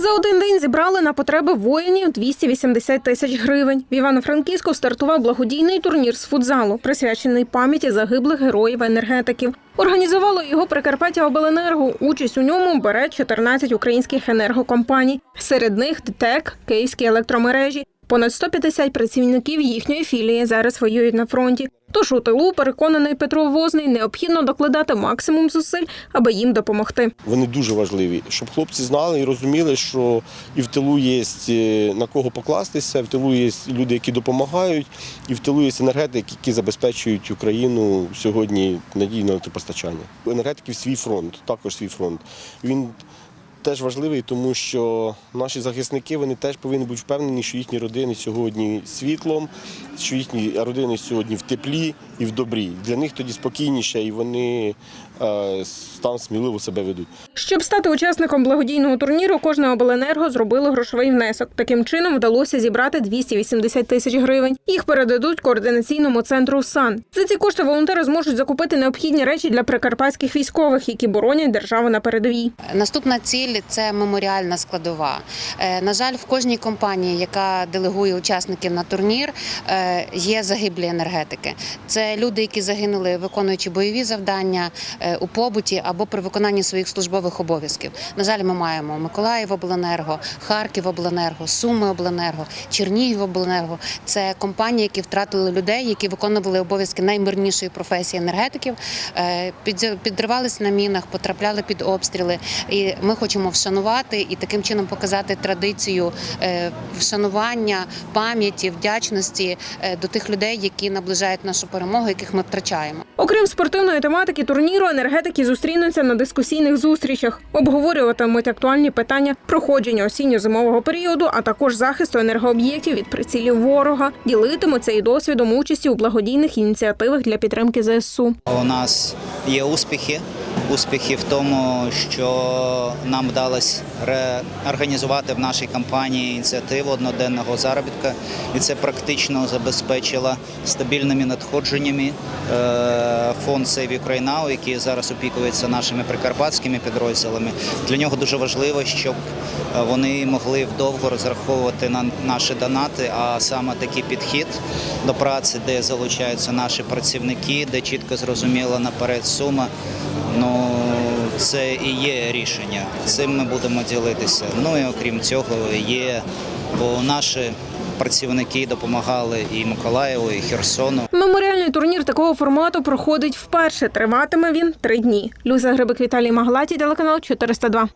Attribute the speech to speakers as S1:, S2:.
S1: За один день зібрали на потреби воїнів 280 тисяч гривень. В Івано-Франківську стартував благодійний турнір з футзалу, присвячений пам'яті загиблих героїв енергетиків. Організувало його Прикарпаття Обленерго. Участь у ньому бере 14 українських енергокомпаній. Серед них ДТЕК, Київські електромережі. Понад 150 працівників їхньої філії зараз воюють на фронті. Тож у тилу, переконаний Петро Возний, необхідно докладати максимум зусиль, аби їм допомогти.
S2: Вони дуже важливі, щоб хлопці знали і розуміли, що і в тилу є е, на кого покластися, в тилу є люди, які допомагають, і в тилу є енергетики, які забезпечують Україну сьогодні надійне електропостачання. У енергетиків свій фронт, також свій фронт. Він теж важливий, тому що наші захисники вони теж повинні бути впевнені, що їхні родини сьогодні світлом, що їхні родини сьогодні в теплі і в добрі. Для них тоді спокійніше і вони е, там сміливо себе ведуть.
S1: Щоб стати учасником благодійного турніру, кожне обленерго зробило грошовий внесок. Таким чином вдалося зібрати 280 тисяч гривень. Їх передадуть координаційному центру САН. За ці кошти волонтери зможуть закупити необхідні речі для прикарпатських військових, які боронять державу на передовій.
S3: Наступна ціль це меморіальна складова. Е, На жаль, в кожній компанії, яка делегує учасників на турнір, е, є загиблі енергетики. Це люди, які загинули, виконуючи бойові завдання е, у побуті або при виконанні своїх службових обов'язків. На жаль, ми маємо Миколаїв обленерго, Харків обленерго, Суми обленерго, Чернігів обленерго. Це компанії, які втратили людей, які виконували обов'язки наймирнішої професії енергетиків, підривалися на мінах, потрапляли під обстріли. І ми хочемо вшанувати і таким чином показати традицію е, вшанування, пам'яті, вдячності е, до тих людей, які наближають нашу перемогу, яких ми втрачаємо.
S1: Окрім спортивної тематики турніру, енергетики зустрінуться на дискусійних зустрічах, обговорюватимуть актуальні питання проходження осінньо-зимового періоду, а також захисту енергооб'єктів від прицілів ворога. Ділитимуться і досвідом участі у благодійних ініціативах для підтримки ЗСУ.
S4: У нас є успіхи. Успіхи в тому, що нам вдалося реорганізувати в нашій компанії ініціативу одноденного заробітка, і це практично забезпечило стабільними надходженнями е, фонд Save Ukraine який зараз опікується нашими прикарпатськими підрозділами. Для нього дуже важливо, щоб е, вони могли вдовго розраховувати на наші донати, а саме такий підхід до праці, де залучаються наші працівники, де чітко зрозуміла наперед сума. Ну це і є рішення. Цим ми будемо ділитися. Ну і окрім цього, є, бо наші працівники допомагали і Миколаєву, і Херсону.
S1: Меморіальний турнір такого формату проходить вперше. Триватиме він три дні. Люся Грибик Віталій Маглаті, телеканал 402.